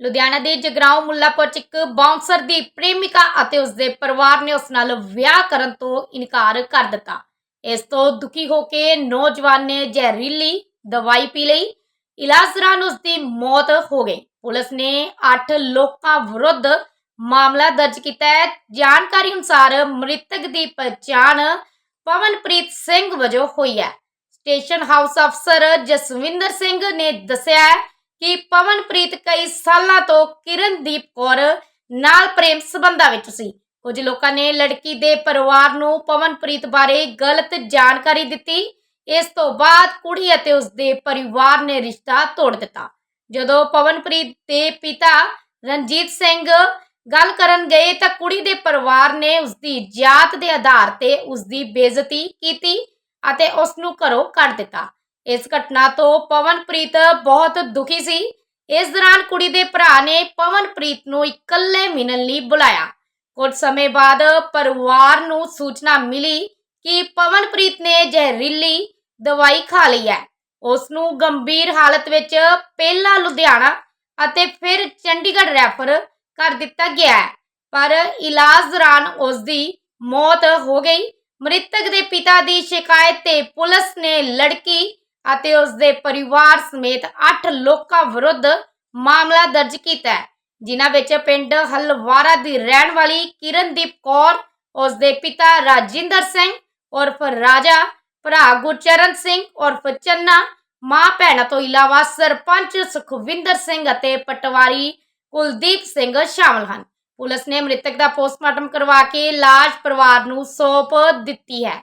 ਲੁਧਿਆਣਾ ਦੇ ਜਗਰਾਉਂ ਮੁੱਲਾਪੁਰ ਚ ਇੱਕ ਬਾਉਂਸਰ ਦੀ ਪ੍ਰੇਮਿਕਾ ਅਤੇ ਉਸਦੇ ਪਰਿਵਾਰ ਨੇ ਉਸ ਨਾਲ ਵਿਆਹ ਕਰਨ ਤੋਂ ਇਨਕਾਰ ਕਰ ਦਿੱਤਾ। ਇਸ ਤੋਂ ਦੁਖੀ ਹੋ ਕੇ ਨੌਜਵਾਨ ਨੇ ਜ਼ਹਿਰੀਲੀ ਦਵਾਈ ਪੀ ਲਈ। ਇਲਾਜ ਦੌਰਾਨ ਉਸ ਦੀ ਮੌਤ ਹੋ ਗਈ। ਪੁਲਿਸ ਨੇ 8 ਲੋਕਾਂ ਵਿਰੁੱਧ ਮਾਮਲਾ ਦਰਜ ਕੀਤਾ ਹੈ। ਜਾਣਕਾਰੀ ਅਨੁਸਾਰ ਮ੍ਰਿਤਕ ਦੀ ਪਛਾਣ ਪਵਨਪ੍ਰੀਤ ਸਿੰਘ ਵਜੋਂ ਹੋਈ ਹੈ। ਸਟੇਸ਼ਨ ਹਾਊਸ ਅਫਸਰ ਜਸਵਿੰਦਰ ਸਿੰਘ ਨੇ ਦੱਸਿਆ ਕਿ ਪਵਨਪ੍ਰੀਤ ਕਈ ਸਾਲਾਂ ਤੋਂ ਕਿਰਨਦੀਪ ਕੌਰ ਨਾਲ ਪ੍ਰੇਮ ਸੰਬੰਧਾਂ ਵਿੱਚ ਸੀ। ਕੁਝ ਲੋਕਾਂ ਨੇ ਲੜਕੀ ਦੇ ਪਰਿਵਾਰ ਨੂੰ ਪਵਨਪ੍ਰੀਤ ਬਾਰੇ ਗਲਤ ਜਾਣਕਾਰੀ ਦਿੱਤੀ। ਇਸ ਤੋਂ ਬਾਅਦ ਕੁੜੀ ਅਤੇ ਉਸਦੇ ਪਰਿਵਾਰ ਨੇ ਰਿਸ਼ਤਾ ਤੋੜ ਦਿੱਤਾ। ਜਦੋਂ ਪਵਨਪ੍ਰੀਤ ਦੇ ਪਿਤਾ ਰਣਜੀਤ ਸਿੰਘ ਗੱਲ ਕਰਨ ਗਏ ਤਾਂ ਕੁੜੀ ਦੇ ਪਰਿਵਾਰ ਨੇ ਉਸਦੀ ਜਾਤ ਦੇ ਆਧਾਰ ਤੇ ਉਸਦੀ ਬੇਇੱਜ਼ਤੀ ਕੀਤੀ ਅਤੇ ਉਸ ਨੂੰ ਘਰੋਂ ਕੱਢ ਦਿੱਤਾ। ਇਸ ਘਟਨਾ ਤੋਂ ਪਵਨਪ੍ਰੀਤ ਬਹੁਤ ਦੁਖੀ ਸੀ। ਇਸ ਦੌਰਾਨ ਕੁੜੀ ਦੇ ਭਰਾ ਨੇ ਪਵਨਪ੍ਰੀਤ ਨੂੰ ਇਕੱਲੇ ਮਿਲਣ ਲਈ ਬੁਲਾਇਆ। ਕੁਝ ਸਮੇਂ ਬਾਅਦ ਪਰਿਵਾਰ ਨੂੰ ਸੂਚਨਾ ਮਿਲੀ ਕਿ ਪਵਨਪ੍ਰੀਤ ਨੇ ਜ਼ਹਿਰੀਲੀ ਦਵਾਈ ਖਾ ਲਈ ਹੈ। ਉਸ ਨੂੰ ਗੰਭੀਰ ਹਾਲਤ ਵਿੱਚ ਪਹਿਲਾਂ ਲੁਧਿਆਣਾ ਅਤੇ ਫਿਰ ਚੰਡੀਗੜ੍ਹ ਰੈਫਰ ਕਰ ਦਿੱਤਾ ਗਿਆ ਹੈ। ਪਰ ਇਲਾਜ ਦੌਰਾਨ ਉਸ ਦੀ ਮੌਤ ਹੋ ਗਈ। ਮ੍ਰਿਤਕ ਦੇ ਪਿਤਾ ਦੀ ਸ਼ਿਕਾਇਤ ਤੇ ਪੁਲਿਸ ਨੇ ਲੜਕੀ ਅਤੇ ਉਸ ਦੇ ਪਰਿਵਾਰ ਸਮੇਤ 8 ਲੋਕਾਂ ਵਿਰੁੱਧ ਮਾਮਲਾ ਦਰਜ ਕੀਤਾ ਹੈ, ਜਿਨ੍ਹਾਂ ਵਿੱਚ ਪਿੰਡ ਹਲਵਾਰਾ ਦੀ ਰਹਿਣ ਵਾਲੀ ਕਿਰਨਦੀਪ ਕੌਰ ਉਸ ਦੇ ਪਿਤਾ ਰਾਜਿੰਦਰ ਸਿੰਘ, ਉਰਫ ਰਾਜਾ, ਭਰਾ ਗੁਰਚਰਨ ਸਿੰਘ, ਉਰਫ ਚੰਨਾ, ਮਾਂ ਭੈਣਾਂ ਤੋਂ ਇਲਾਵਾ ਸਰਪੰਚ ਸੁਖਵਿੰਦਰ ਸਿੰਘ ਅਤੇ ਪਟਵਾਰੀ ਕੁਲਦੀਪ ਸਿੰਘ ਸ਼ਾਮਲ ਹਨ। ਪੁਲਿਸ ਨੇ ਮ੍ਰਿਤਕ ਦਾ ਪੋਸਟਮਾਰਟਮ ਕਰਵਾ ਕੇ ਲਾਸ਼ ਪਰਿਵਾਰ ਨੂੰ ਸੌਂਪ ਦਿੱਤੀ ਹੈ।